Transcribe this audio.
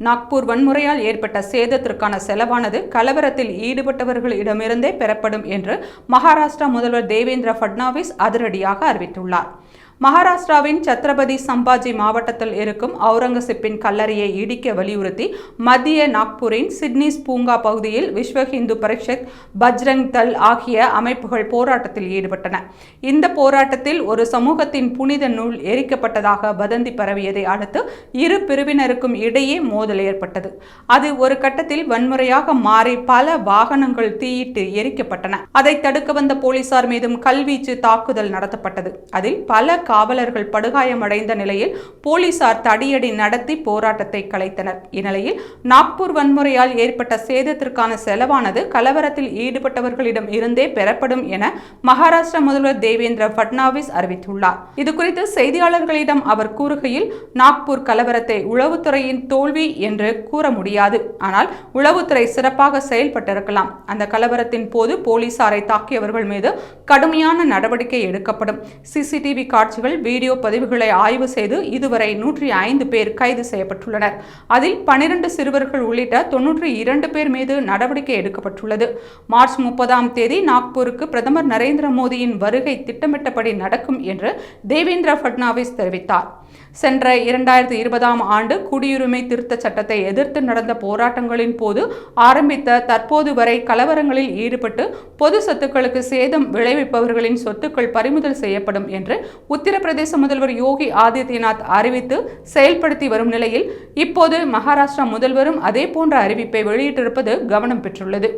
நாக்பூர் வன்முறையால் ஏற்பட்ட சேதத்திற்கான செலவானது கலவரத்தில் ஈடுபட்டவர்களிடமிருந்தே பெறப்படும் என்று மகாராஷ்டிரா முதல்வர் தேவேந்திர ஃபட்னாவிஸ் அதிரடியாக அறிவித்துள்ளார். மகாராஷ்டிராவின் சத்ரபதி சம்பாஜி மாவட்டத்தில் இருக்கும் அவுரங்கசீப்பின் கல்லறையை இடிக்க வலியுறுத்தி மத்திய நாக்பூரின் சிட்னிஸ் பூங்கா பகுதியில் விஸ்வ ஹிந்து பரிஷத் பஜ்ரங் தல் ஆகிய அமைப்புகள் போராட்டத்தில் ஈடுபட்டன. இந்த போராட்டத்தில் ஒரு சமூகத்தின் புனித நூல் எரிக்கப்பட்டதாக வதந்தி பரவியதை அடுத்து இரு பிரிவினருக்கும் இடையே மோதல் ஏற்பட்டது. அது ஒரு கட்டத்தில் வன்முறையாக மாறி பல வாகனங்கள் தீயிட்டு எரிக்கப்பட்டன. அதை தடுக்க வந்த போலீசார் மீதும் கல்வீச்சு தாக்குதல் நடத்தப்பட்டது. அதில் பல காவலர்கள் படுகாயமடைந்த நிலையில் போலீசார் தடியடி நடத்தி போராட்டத்தை கலைத்தனர். இந்நிலையில் நாக்பூர் வன்முறையால் ஏற்பட்ட சேதத்திற்கான செலவானது கலவரத்தில் ஈடுபட்டவர்களிடம் இருந்தே பெறப்படும் என மகாராஷ்டிர முதல்வர் தேவேந்திர பட்னாவிஸ் அறிவித்துள்ளார். இதுகுறித்து செய்தியாளர்களிடம் அவர் கூறுகையில் நாக்பூர் கலவரத்தை உளவுத்துறையின் தோல்வி என்று கூற முடியாது. ஆனால் உளவுத்துறை சிறப்பாக செயல்பட்டிருக்கலாம். அந்த கலவரத்தின் போது போலீசாரை தாக்கியவர்கள் மீது கடுமையான நடவடிக்கை எடுக்கப்படும். சிசிடிவி காட்சி காட்சிகள் வீடியோ பதிவுகளை ஆய்வு செய்து இதுவரை நூற்றி ஐந்து பேர் கைது செய்யப்பட்டுள்ளனர். அதில் பனிரெண்டு சிறுவர்கள் உள்ளிட்ட தொன்னூற்றி இரண்டு பேர் மீது நடவடிக்கை எடுக்கப்பட்டுள்ளது. மார்ச் முப்பதாம் தேதி நாக்பூருக்கு பிரதமர் நரேந்திர மோடியின் வருகை திட்டமிட்டபடி நடக்கும் என்று தேவேந்திர ஃபட்னாவிஸ் தெரிவித்தார். சென்ற இரண்டாயிரத்தி இருபதாம் ஆண்டு குடியுரிமை திருத்த சட்டத்தை எதிர்த்து நடந்த போராட்டங்களின் போது ஆரம்பித்த தற்போது வரை கலவரங்களில் ஈடுபட்டு பொது சொத்துக்களுக்கு சேதம் விளைவிப்பவர்களின் சொத்துக்கள் பறிமுதல் செய்யப்படும் என்று உத்தரப்பிரதேச முதல்வர் யோகி ஆதித்யநாத் அறிவித்து செயல்படுத்தி வரும் நிலையில் இப்போது மகாராஷ்டிரா முதல்வரும் அதே போன்ற அறிவிப்பை வெளியிட்டிருப்பது கவனம் பெற்றுள்ளது.